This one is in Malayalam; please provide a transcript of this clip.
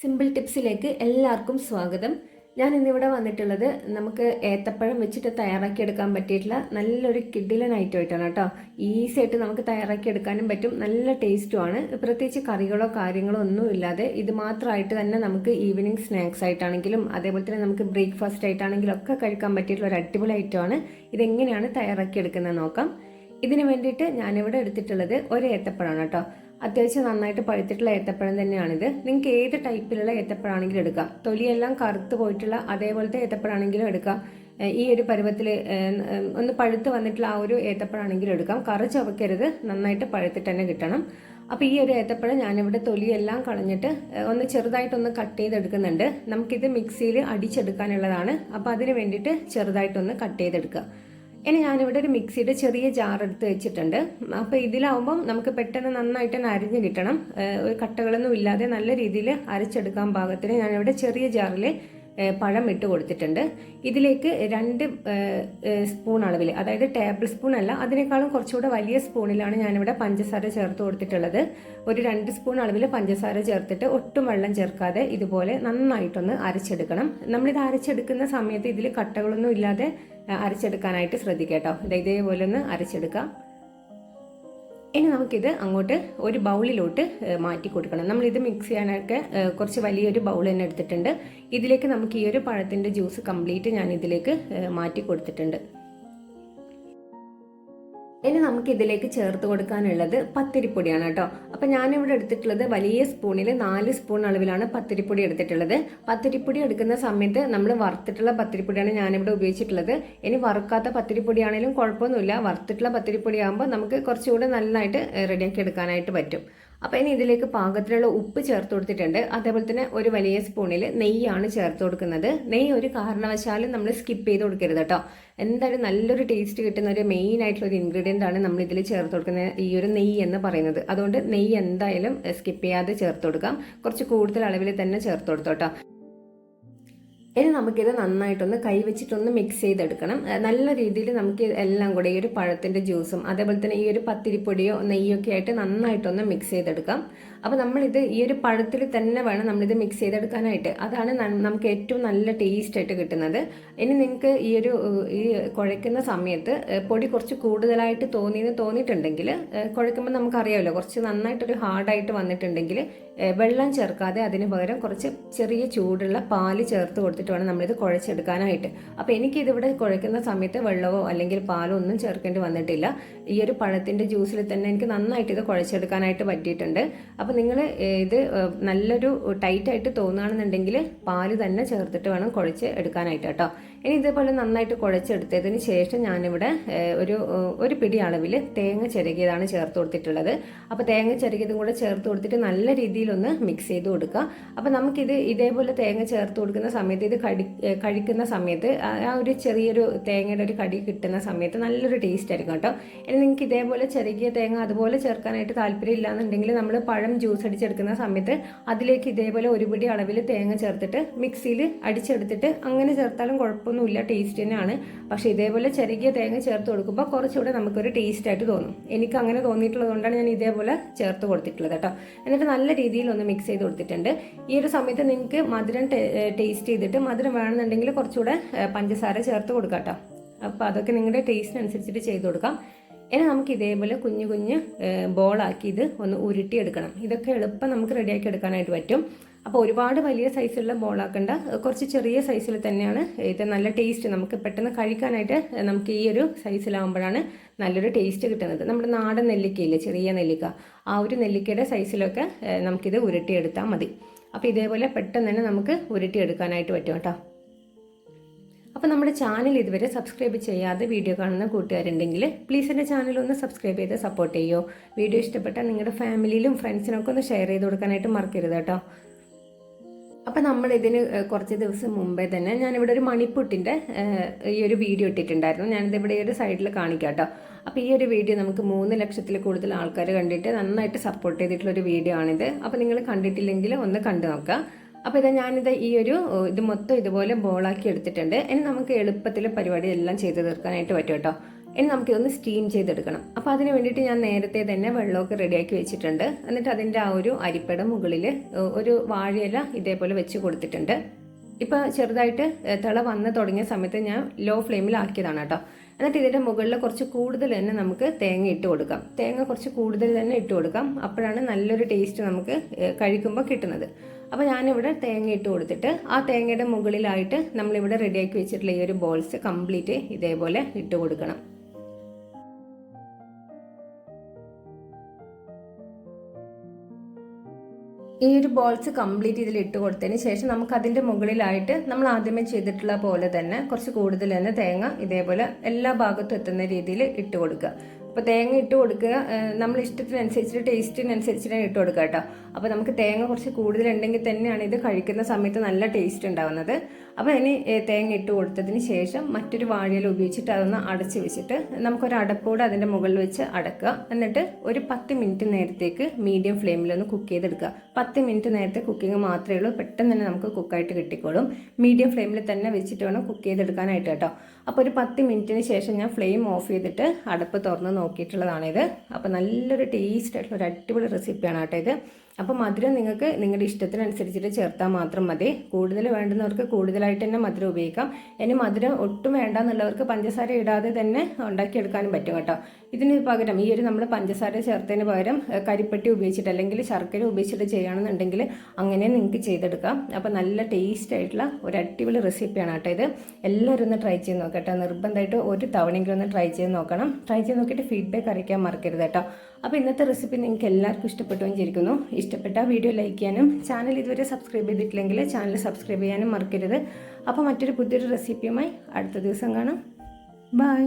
സിമ്പിൾ ടിപ്സിലേക്ക് എല്ലാവർക്കും സ്വാഗതം. ഞാൻ ഇന്നിവിടെ വന്നിട്ടുള്ളത് നമുക്ക് ഏത്തപ്പഴം വെച്ചിട്ട് തയ്യാറാക്കിയെടുക്കാൻ പറ്റിയിട്ടുള്ള നല്ലൊരു കിഡിലൻ ഐറ്റം ആയിട്ടാണ് കേട്ടോ. ഈസി ആയിട്ട് നമുക്ക് തയ്യാറാക്കിയെടുക്കാനും പറ്റും. നല്ല ടേസ്റ്റുമാണ് പ്രത്യേകിച്ച് കറികളോ കാര്യങ്ങളോ ഒന്നും ഇല്ലാതെ ഇത് മാത്രമായിട്ട് തന്നെ നമുക്ക് ഈവനിങ് സ്നാക്സ് ആയിട്ടാണെങ്കിലും അതേപോലെ തന്നെ നമുക്ക് ബ്രേക്ക്ഫാസ്റ്റ് ആയിട്ടാണെങ്കിലും ഒക്കെ കഴിക്കാൻ പറ്റിയിട്ടുള്ള ഒരു അടിപൊളി ഐറ്റമാണ് ഇതെങ്ങനെയാണ് തയ്യാറാക്കിയെടുക്കുന്നത് നോക്കാം. ഇതിന് വേണ്ടിയിട്ട് ഞാനിവിടെ എടുത്തിട്ടുള്ളത് ഒരു ഏത്തപ്പഴമാണ് കേട്ടോ. അത്യാവശ്യം നന്നായിട്ട് പഴുത്തിട്ടുള്ള ഏത്തപ്പഴം തന്നെയാണിത്. നിങ്ങൾക്ക് ഏത് ടൈപ്പിലുള്ള ഏത്തപ്പഴാണെങ്കിലും എടുക്കാം. തൊലിയെല്ലാം കറുത്ത് പോയിട്ടുള്ള അതേപോലത്തെ ഏത്തപ്പഴാണെങ്കിലും എടുക്കാം. ഈ ഒരു പരുവത്തിൽ ഒന്ന് പഴുത്ത് വന്നിട്ടുള്ള ആ ഒരു ഏത്തപ്പഴാണെങ്കിലും എടുക്കാം. കറി ചവയ്ക്കരുത്. നന്നായിട്ട് പഴുത്തിട്ട് തന്നെ കിട്ടണം. അപ്പോൾ ഈ ഒരു ഏത്തപ്പഴം ഞാനിവിടെ തൊലിയെല്ലാം കളഞ്ഞിട്ട് ഒന്ന് ചെറുതായിട്ടൊന്ന് കട്ട് ചെയ്തെടുക്കുന്നുണ്ട്. നമുക്കിത് മിക്സിയിൽ അടിച്ചെടുക്കാനുള്ളതാണ്. അപ്പോൾ അതിന് വേണ്ടിയിട്ട് ചെറുതായിട്ടൊന്ന് കട്ട് ചെയ്തെടുക്കുക. ഇനി ഞാനിവിടെ ഒരു മിക്സിയുടെ ചെറിയ ജാർ എടുത്ത് വെച്ചിട്ടുണ്ട്. അപ്പോൾ ഇതിലാവുമ്പം നമുക്ക് പെട്ടെന്ന് നന്നായിട്ട് തന്നെ അരിഞ്ഞ് കിട്ടണം. ഒരു കട്ടകളൊന്നും ഇല്ലാതെ നല്ല രീതിയിൽ അരച്ചെടുക്കാൻ പാകത്തിന് ഞാനിവിടെ ചെറിയ ജാറിൽ പഴം ഇട്ട് കൊടുത്തിട്ടുണ്ട്. ഇതിലേക്ക് രണ്ട് സ്പൂൺ അളവിൽ അതായത് ടേബിൾ സ്പൂൺ അല്ല അതിനേക്കാളും കുറച്ചുകൂടെ വലിയ സ്പൂണിലാണ് ഞാനിവിടെ പഞ്ചസാര ചേർത്ത് കൊടുത്തിട്ടുള്ളത്. ഒരു രണ്ട് സ്പൂൺ അളവിൽ പഞ്ചസാര ചേർത്തിട്ട് ഒട്ടും വെള്ളം ചേർക്കാതെ ഇതുപോലെ നന്നായിട്ടൊന്ന് അരച്ചെടുക്കണം. നമ്മളിത് അരച്ചെടുക്കുന്ന സമയത്ത് ഇതിൽ കട്ടകളൊന്നും ഇല്ലാതെ അരച്ചെടുക്കാനായിട്ട് ശ്രദ്ധിക്കാം കേട്ടോ. ഇതേപോലെ ഒന്ന് അരച്ചെടുക്കാം. ഇനി നമുക്കിത് അങ്ങോട്ട് ഒരു ബൗളിലോട്ട് മാറ്റി കൊടുക്കണം. നമ്മളിത് മിക്സ് ചെയ്യാനൊക്കെ കുറച്ച് വലിയൊരു ബൗൾ തന്നെ എടുത്തിട്ടുണ്ട്. ഇതിലേക്ക് നമുക്ക് ഈ ഒരു പഴത്തിന്റെ ജ്യൂസ് കംപ്ലീറ്റ് ഞാൻ ഇതിലേക്ക് മാറ്റി കൊടുത്തിട്ടുണ്ട്. ഇനി നമുക്ക് ഇതിലേക്ക് ചേർത്ത് കൊടുക്കാനുള്ളത് പത്തിരിപ്പൊടിയാണ് കേട്ടോ. അപ്പം ഞാനിവിടെ എടുത്തിട്ടുള്ളത് വലിയ സ്പൂണിൽ നാല് സ്പൂൺ അളവിലാണ് പത്തിരിപ്പൊടി എടുത്തിട്ടുള്ളത്. പത്തിരിപ്പൊടി എടുക്കുന്ന സമയത്ത് നമ്മൾ വറുത്തിട്ടുള്ള പത്തിരിപ്പൊടിയാണ് ഞാനിവിടെ ഉപയോഗിച്ചിട്ടുള്ളത്. ഇനി വറുക്കാത്ത പത്തിരിപ്പൊടിയാണെങ്കിലും കുഴപ്പമൊന്നുമില്ല. വറുത്തിട്ടുള്ള പത്തിരിപ്പൊടി ആകുമ്പോൾ നമുക്ക് കുറച്ചുകൂടെ നന്നായിട്ട് റെഡിയാക്കി എടുക്കാനായിട്ട് പറ്റും. അപ്പോൾ ഇനി ഇതിലേക്ക് പാകത്തിലുള്ള ഉപ്പ് ചേർത്ത് കൊടുത്തിട്ടുണ്ട്. അതേപോലെ തന്നെ ഒരു വലിയ സ്പൂണിൽ നെയ്യാണ് ചേർത്ത് കൊടുക്കുന്നത്. നെയ്യ് ഒരു കാരണവശാലും നമ്മൾ സ്കിപ്പ് ചെയ്ത് കൊടുക്കരുത് കേട്ടോ. എന്തായാലും നല്ലൊരു ടേസ്റ്റ് കിട്ടുന്ന ഒരു മെയിൻ ആയിട്ടുള്ള ഒരു ഇൻഗ്രീഡിയന്റ് ആണ് നമ്മൾ ഇതിൽ ചേർത്ത് കൊടുക്കുന്ന ഈ ഒരു നെയ്യ് എന്ന് പറയുന്നത്. അതുകൊണ്ട് നെയ്യ് എന്തായാലും സ്കിപ്പ് ചെയ്യാതെ ചേർത്ത് കൊടുക്കാം. കുറച്ച് കൂടുതൽ അളവിൽ തന്നെ ചേർത്ത് കൊടുത്തോട്ടോ ഇനി നമുക്കിത് നന്നായിട്ടൊന്ന് കൈവച്ചിട്ടൊന്ന് മിക്സ് ചെയ്തെടുക്കണം. നല്ല രീതിയിൽ നമുക്ക് എല്ലാം കൂടെ ഈ ഒരു പഴത്തിന്റെ ജ്യൂസും അതേപോലെ തന്നെ ഈ ഒരു പത്തിരിപ്പൊടിയോ നെയ്യൊക്കെ ആയിട്ട് നന്നായിട്ടൊന്ന് മിക്സ് ചെയ്തെടുക്കാം. അപ്പോൾ നമ്മളിത് ഈ ഒരു പഴത്തിൽ തന്നെ വേണം നമ്മളിത് മിക്സ് ചെയ്തെടുക്കാനായിട്ട്. അതാണ് നമുക്ക് ഏറ്റവും നല്ല ടേസ്റ്റ് ആയിട്ട് കിട്ടുന്നത്. ഇനി നിങ്ങൾക്ക് ഈ ഒരു ഈ കുഴയ്ക്കുന്ന സമയത്ത് പൊടി കുറച്ച് കൂടുതലായിട്ട് തോന്നിയെന്ന് തോന്നിയിട്ടുണ്ടെങ്കിൽ കുഴയ്ക്കുമ്പോൾ നമുക്കറിയാമല്ലോ കുറച്ച് നന്നായിട്ടൊരു ഹാർഡായിട്ട് വന്നിട്ടുണ്ടെങ്കിൽ വെള്ളം ചേർക്കാതെ അതിന് പകരം കുറച്ച് ചെറിയ ചൂടുള്ള പാൽ ചേർത്ത് കൊടുത്തിട്ട് വേണം നമ്മളിത് കുഴച്ചെടുക്കാനായിട്ട്. അപ്പോൾ എനിക്കിതിവിടെ കുഴയ്ക്കുന്ന സമയത്ത് വെള്ളമോ അല്ലെങ്കിൽ പാലോ ഒന്നും ചേർക്കേണ്ടി വന്നിട്ടില്ല. ഈ ഒരു പഴത്തിന്റെ ജ്യൂസിൽ തന്നെ എനിക്ക് നന്നായിട്ട് ഇത് കുഴച്ചെടുക്കാനായിട്ട് പറ്റിയിട്ടുണ്ട്. അപ്പോൾ നിങ്ങൾ ഇത് നല്ലൊരു ടൈറ്റായിട്ട് തോന്നുകയാണെന്നുണ്ടെങ്കിൽ പാൽ തന്നെ ചേർത്തിട്ട് വേണം കുഴച്ച് എടുക്കാനായിട്ട് കേട്ടോ. ഇനി ഇതേപോലെ നന്നായിട്ട് കുഴച്ചെടുത്തതിന് ശേഷം ഞാനിവിടെ ഒരു ഒരു പിടി അളവിൽ തേങ്ങ ചിരകിയതാണ് ചേർത്ത് കൊടുത്തിട്ടുള്ളത്. അപ്പോൾ തേങ്ങ ചിരകിയതും കൂടെ ചേർത്ത് കൊടുത്തിട്ട് നല്ല രീതിയിലൊന്ന് മിക്സ് ചെയ്ത് കൊടുക്കുക. അപ്പോൾ നമുക്കിത് ഇതേപോലെ തേങ്ങ ചേർത്ത് കൊടുക്കുന്ന സമയത്ത് ഇത് കടി കഴിക്കുന്ന സമയത്ത് ആ ഒരു ചെറിയൊരു തേങ്ങയുടെ ഒരു കടി കിട്ടുന്ന സമയത്ത് നല്ലൊരു ടേസ്റ്റ് ആയിരിക്കും കേട്ടോ. ഇനി നിങ്ങൾക്ക് ഇതേപോലെ ചെറുകിയ തേങ്ങ അതുപോലെ ചേർക്കാനായിട്ട് താല്പര്യം ഇല്ലാന്നുണ്ടെങ്കിൽ നമ്മൾ പഴം ജ്യൂസ് അടിച്ചെടുക്കുന്ന സമയത്ത് അതിലേക്ക് ഇതേപോലെ ഒരു പിടി അളവിൽ തേങ്ങ ചേർത്തിട്ട് മിക്സിയിൽ അടിച്ചെടുത്തിട്ട് അങ്ങനെ ചേർത്താലും കുഴപ്പമൊന്നുമില്ല ടേസ്റ്റ് തന്നെയാണ്. പക്ഷേ ഇതേപോലെ ചെറുകിയ തേങ്ങ ചേർത്ത് കൊടുക്കുമ്പോൾ കുറച്ചുകൂടെ നമുക്കൊരു ടേസ്റ്റ് ആയിട്ട് തോന്നും. എനിക്ക് അങ്ങനെ തോന്നിയിട്ടുള്ളത് കൊണ്ടാണ് ഞാൻ ഇതേപോലെ ചേർത്ത് കൊടുത്തിട്ടുള്ളത് കേട്ടോ. എന്നിട്ട് നല്ല രീതിയിൽ ഒന്ന് മിക്സ് ചെയ്ത് കൊടുത്തിട്ടുണ്ട്. ഈ ഒരു സമയത്ത് നിങ്ങൾക്ക് മധുരം ടേസ്റ്റ് ചെയ്തിട്ട് മധുരം വേണമെന്നുണ്ടെങ്കിൽ കുറച്ചുകൂടെ പഞ്ചസാര ചേർത്ത് കൊടുക്കാം കേട്ടോ. അപ്പോൾ അതൊക്കെ നിങ്ങളുടെ ടേസ്റ്റിനനുസരിച്ചിട്ട് ചെയ്ത് കൊടുക്കാം. ഇനി നമുക്ക് ഇതേപോലെ കുഞ്ഞു കുഞ്ഞ് ബോളാക്കി ഇത് ഒന്ന് ഉരുട്ടിയെടുക്കണം. ഇതൊക്കെ എളുപ്പം നമുക്ക് റെഡിയാക്കി എടുക്കാനായിട്ട് പറ്റും. അപ്പോൾ ഒരുപാട് വലിയ സൈസിലുള്ള ബോളാക്കണ്ട കുറച്ച് ചെറിയ സൈസിൽ തന്നെയാണ് ഇത് നല്ല ടേസ്റ്റ് നമുക്ക് പെട്ടെന്ന് കഴിക്കാനായിട്ട് നമുക്ക് ഈ ഒരു സൈസിലാവുമ്പോഴാണ് നല്ലൊരു ടേസ്റ്റ് കിട്ടുന്നത്. നമ്മുടെ നാടൻ നെല്ലിക്കയില്ലേ ചെറിയ നെല്ലിക്ക. ആ ഒരു നെല്ലിക്കയുടെ സൈസിലൊക്കെ നമുക്കിത് ഉരുട്ടിയെടുത്താൽ മതി. അപ്പോൾ ഇതേപോലെ പെട്ടെന്ന് തന്നെ നമുക്ക് ഉരുട്ടിയെടുക്കാനായിട്ട് പറ്റും കേട്ടോ. അപ്പോൾ നമ്മുടെ ചാനൽ ഇതുവരെ സബ്സ്ക്രൈബ് ചെയ്യാതെ വീഡിയോ കാണുന്ന കൂട്ടുകാരുണ്ടെങ്കിൽ പ്ലീസ് എന്റെ ചാനൽ ഒന്ന് സബ്സ്ക്രൈബ് ചെയ്ത് സപ്പോർട്ട് ചെയ്യോ. വീഡിയോ ഇഷ്ടപ്പെട്ടാൽ നിങ്ങളുടെ ഫാമിലിയിലും ഫ്രണ്ട്സിനൊക്കെ ഒന്ന് ഷെയർ ചെയ്ത് കൊടുക്കാനായിട്ട് മറക്കരുത് കേട്ടോ. അപ്പം നമ്മൾ ഇതിന് കുറച്ച് ദിവസം മുമ്പേ തന്നെ ഞാനിവിടെ ഒരു മണിപ്പുട്ടിന്റെ ഈ ഒരു വീഡിയോ ഇട്ടിട്ടുണ്ടായിരുന്നു. ഞാനിത് ഇവിടെ ഒരു സൈഡിൽ കാണിക്കാം കേട്ടോ അപ്പോൾ ഈ ഒരു വീഡിയോ നമുക്ക് മൂന്ന് ലക്ഷത്തിൽ കൂടുതൽ ആൾക്കാർ കണ്ടിട്ട് നന്നായിട്ട് സപ്പോർട്ട് ചെയ്തിട്ടുള്ള ഒരു വീഡിയോ ആണിത്. അപ്പോൾ നിങ്ങൾ കണ്ടിട്ടില്ലെങ്കിൽ ഒന്ന് കണ്ടു നോക്കുക അപ്പോൾ ഇതാ ഞാനിത് ഈ ഒരു ഇത് മൊത്തം ഇതുപോലെ ബോളാക്കി എടുത്തിട്ടുണ്ട്. ഇനി നമുക്ക് എളുപ്പത്തിൽ പരിപാടി എല്ലാം ചെയ്ത് തീർക്കാനായിട്ട് പറ്റും കേട്ടോ. ഇനി നമുക്കിതൊന്ന് സ്റ്റീം ചെയ്തെടുക്കണം. അപ്പോൾ അതിന് വേണ്ടിയിട്ട് ഞാൻ നേരത്തെ തന്നെ വെള്ളമൊക്കെ റെഡിയാക്കി വെച്ചിട്ടുണ്ട്. എന്നിട്ട് അതിന്റെ ആ ഒരു അരിപ്പട മുകളിൽ ഒരു വാഴയില ഇതേപോലെ വെച്ച് കൊടുത്തിട്ടുണ്ട്. ഇപ്പോൾ ചെറുതായിട്ട് തിള വന്ന് തുടങ്ങിയ സമയത്ത് ഞാൻ ലോ ഫ്ലെയിമിൽ ആക്കിയതാണ് കേട്ടോ. എന്നിട്ട് ഇതിന്റെ മുകളിൽ കുറച്ച് കൂടുതൽ തന്നെ നമുക്ക് തേങ്ങ ഇട്ട് കൊടുക്കാം. തേങ്ങ കുറച്ച് കൂടുതൽ തന്നെ ഇട്ട് കൊടുക്കാം. അപ്പോഴാണ് നല്ലൊരു ടേസ്റ്റ് നമുക്ക് കഴിക്കുമ്പോൾ കിട്ടുന്നത്. അപ്പോൾ ഞാനിവിടെ തേങ്ങ ഇട്ട് കൊടുത്തിട്ട് ആ തേങ്ങയുടെ മുകളിലായിട്ട് നമ്മളിവിടെ റെഡിയാക്കി വെച്ചിട്ടുള്ള ഈ ഒരു ബോൾസ് കംപ്ലീറ്റ് ഇതേപോലെ ഇട്ട് കൊടുക്കണം. ഈ ഒരു ബോൾസ് കംപ്ലീറ്റ് ഇതിൽ ഇട്ട് കൊടുത്തതിന് ശേഷം നമുക്ക് അതിന്റെ മുകളിലായിട്ട് നമ്മൾ ആദ്യമേ ചെയ്തിട്ടുള്ള പോലെ തന്നെ കുറച്ച് കൂടുതൽ തന്നെ തേങ്ങ ഇതേപോലെ എല്ലാ ഭാഗത്തും എത്തുന്ന രീതിയിൽ ഇട്ട് കൊടുക്കുക. അപ്പോൾ തേങ്ങ ഇട്ട് കൊടുക്കുക നമ്മൾ ഇഷ്ടത്തിനനുസരിച്ചിട്ട് ടേസ്റ്റിനനുസരിച്ചിട്ടാണ് ഇട്ട് കൊടുക്കുക കേട്ടോ. അപ്പോൾ നമുക്ക് തേങ്ങ കുറച്ച് കൂടുതലുണ്ടെങ്കിൽ തന്നെയാണ് ഇത് കഴിക്കുന്ന സമയത്ത് നല്ല ടേസ്റ്റ് ഉണ്ടാവുന്നത്. അപ്പോൾ ഇനി തേങ്ങ ഇട്ട് കൊടുത്തതിന് ശേഷം മറ്റൊരു വാഴയിൽ ഉപയോഗിച്ചിട്ട് അതൊന്ന് അടച്ച് വെച്ചിട്ട് നമുക്കൊരു അടപ്പോടെ അതിന്റെ മുകളിൽ വെച്ച് അടക്കുക. എന്നിട്ട് ഒരു പത്ത് മിനിറ്റ് നേരത്തേക്ക് മീഡിയം ഫ്ലെയിമിലൊന്ന് കുക്ക് ചെയ്തെടുക്കുക. പത്ത് മിനിറ്റ് നേരത്തെ കുക്കിംഗ് മാത്രമേ ഉള്ളൂ. പെട്ടെന്ന് തന്നെ നമുക്ക് കുക്കായിട്ട് കിട്ടിക്കോളും. മീഡിയം ഫ്ലെയിമിൽ തന്നെ വെച്ചിട്ട് വേണം കുക്ക് ചെയ്തെടുക്കാനായിട്ട് കേട്ടോ. അപ്പോൾ ഒരു പത്ത് മിനിറ്റിന് ശേഷം ഞാൻ ഫ്ലെയിം ഓഫ് ചെയ്തിട്ട് അടപ്പ് തുറന്ന് നോക്കിയിട്ടുള്ളതാണിത്. അപ്പോൾ നല്ലൊരു ടേസ്റ്റ് ആയിട്ടുള്ള ഒരു അടിപൊളി റെസിപ്പിയാണ് കേട്ടോ ഇത്. അപ്പോൾ മധുരം നിങ്ങൾക്ക് നിങ്ങളുടെ ഇഷ്ടത്തിനനുസരിച്ചിട്ട് ചേർത്താൽ മാത്രം മതി. കൂടുതൽ വേണ്ടുന്നവർക്ക് കൂടുതലായിട്ട് തന്നെ മധുരം ഉപയോഗിക്കാം. ഇനി മധുരം ഒട്ടും വേണ്ട എന്നുള്ളവർക്ക് പഞ്ചസാര ഇടാതെ തന്നെ ഉണ്ടാക്കിയെടുക്കാനും പറ്റും കേട്ടോ. ഇതിന് പകരം ഈ ഒരു നമ്മൾ പഞ്ചസാര ചേർത്തതിന് പകരം കരിപ്പെട്ടി ഉപയോഗിച്ചിട്ട് അല്ലെങ്കിൽ ശർക്കര ഉപയോഗിച്ചിട്ട് ചെയ്യുകയാണെന്നുണ്ടെങ്കിൽ അങ്ങനെ നിങ്ങൾക്ക് ചെയ്തെടുക്കാം. അപ്പോൾ നല്ല ടേസ്റ്റ് ആയിട്ടുള്ള ഒരു അടിപൊളി റെസിപ്പിയാണ് കേട്ടോ ഇത്. എല്ലാവരും ഒന്ന് ട്രൈ ചെയ്ത് നോക്കട്ടെ നിർബന്ധമായിട്ട് ഒരു തവണയെങ്കിലും ഒന്ന് ട്രൈ ചെയ്ത് നോക്കണം. ട്രൈ ചെയ്ത് നോക്കിയിട്ട് ഫീഡ്ബാക്ക് അറിയിക്കാൻ മറക്കരുത് കേട്ടോ. അപ്പോൾ ഇന്നത്തെ റെസിപ്പി നിങ്ങൾക്ക് എല്ലാവർക്കും ഇഷ്ടപ്പെട്ടു വിചാരിക്കുന്നു. ഇഷ്ടപ്പെട്ട വീഡിയോ ലൈക്ക് ചെയ്യാനും ചാനൽ ഇതുവരെ സബ്സ്ക്രൈബ് ചെയ്തിട്ടില്ലെങ്കിൽ ചാനൽ സബ്സ്ക്രൈബ് ചെയ്യാനും മറക്കരുത്. അപ്പോൾ മറ്റൊരു പുതിയൊരു റെസിപ്പിയുമായി അടുത്ത ദിവസം കാണാം. ബൈ